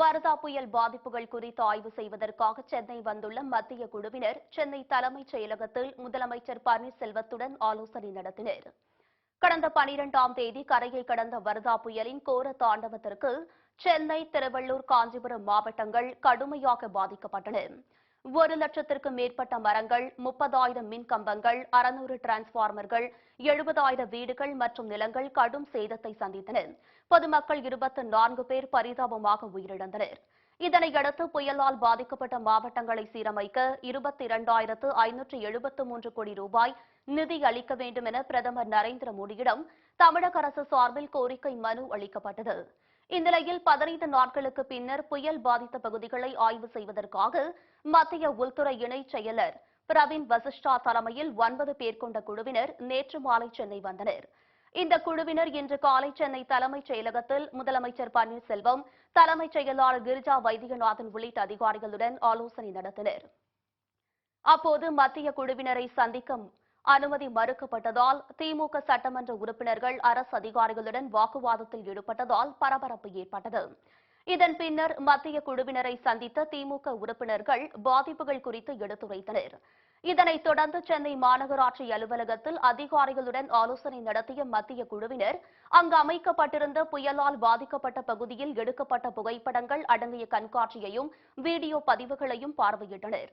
வர்தா புயல் பாதிப்புகள் குறித்து ஆய்வு செய்வதற்காக சென்னை வந்துள்ள மத்திய குழுவினர் சென்னை தலைமைச் செயலகத்தில் முதலமைச்சர் பன்னீர்செல்வத்துடன் ஆலோசனை நடத்தினர். கடந்த பனிரெண்டாம் தேதி கரையை கடந்த வர்தா புயலின் கோர தாண்டவத்திற்கு சென்னை திருவள்ளூர் காஞ்சிபுரம் மாவட்டங்கள் கடுமையாக பாதிக்கப்பட்டன. ஒரு லட்சத்திற்கும் மேற்பட்ட மரங்கள் முப்பதாயிரம் மின் கம்பங்கள் அறுநூறு டிரான்ஸ்பார்மர்கள் எழுபதாயிரம் வீடுகள் மற்றும் நிலங்கள் கடும் சேதத்தை சந்தித்தன. பொதுமக்கள் இருபத்தி நான்கு பேர் பரிதாபமாக உயிரிழந்தனர். இதனையடுத்து புயலால் பாதிக்கப்பட்ட மாவட்டங்களை சீரமைக்க இருபத்தி இரண்டாயிரத்து ஐநூற்று எழுபத்து மூன்று கோடி ரூபாய் நிதி அளிக்க வேண்டும் என பிரதமர் நரேந்திர மோடியிடம் தமிழக அரசு சார்பில் கோரிக்கை மனு அளிக்கப்பட்டது. இந்நிலையில் பதினைந்து நாட்களுக்கு பின்னர் புயல் பாதித்த பகுதிகளை ஆய்வு செய்வதற்காக மத்திய உள்துறை இணைச் செயலர் பிரவீன் வசிஷ்டா தலைமையில் ஒன்பது பேர் கொண்ட குழுவினர் நேற்று மாலை சென்னை வந்தனர். இந்த குழுவினர் இன்று காலை சென்னை தலைமைச் செயலகத்தில் முதலமைச்சர் பன்னீர்செல்வம் தலைமைச் செயலாளர் கிரிஜா வைத்தியநாதன் உள்ளிட்ட அதிகாரிகளுடன் ஆலோசனை நடத்தினர். அப்போது மத்திய குழுவினரை சந்திக்க அனுமதி மறுக்கப்பட்டதால் திமுக சட்டமன்ற உறுப்பினர்கள் அரசு அதிகாரிகளுடன் வாக்குவாதத்தில் ஈடுபட்டதால் பரபரப்பு ஏற்பட்டது. இதன் பின்னர் மத்திய குழுவினரை சந்தித்த திமுக உறுப்பினர்கள் பாதிப்புகள் குறித்து எடுத்துரைத்தனர். இதனைத் தொடர்ந்து சென்னை மாநகராட்சி அலுவலகத்தில் அதிகாரிகளுடன் ஆலோசனை நடத்திய மத்திய குழுவினர் அங்கு அமைக்கப்பட்டிருந்த புயலால் பாதிக்கப்பட்ட பகுதியில் எடுக்கப்பட்ட புகைப்படங்கள் அடங்கிய கண்காட்சியையும் வீடியோ பதிவுகளையும் பார்வையிட்டனா்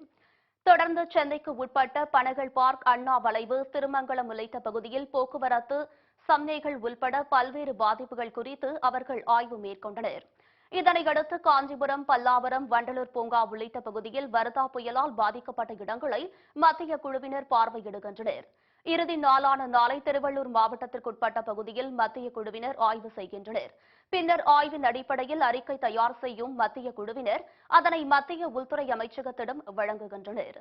தொடர்ந்து சென்னைக்கு உட்பட்ட பனகல் பார்க் அண்ணா வளைவு திருமங்கலம் உள்ளிட்ட பகுதியில் போக்குவரத்து சம்னைகள் உள்பட பல்வேறு பாதிப்புகள் குறித்து அவர்கள் ஆய்வு மேற்கொண்டனர். இதனையடுத்து காஞ்சிபுரம் பல்லாவரம் வண்டலூர் பூங்கா உள்ளிட்ட பகுதியில் வரதா புயலால் பாதிக்கப்பட்ட இடங்களை மத்திய குழுவினர் பார்வையிடுகின்றனர். இறுதி நாளான நாளை திருவள்ளூர் மாவட்டத்திற்குட்பட்ட பகுதியில் மத்திய குழுவினர் ஆய்வு செய்கின்றனர். பின்னர் ஆய்வின் அடிப்படையில் அறிக்கை தயார் செய்யும் மத்திய குழுவினர் அதனை மத்திய உள்துறை அமைச்சகத்திடம் வழங்குகின்றனர்.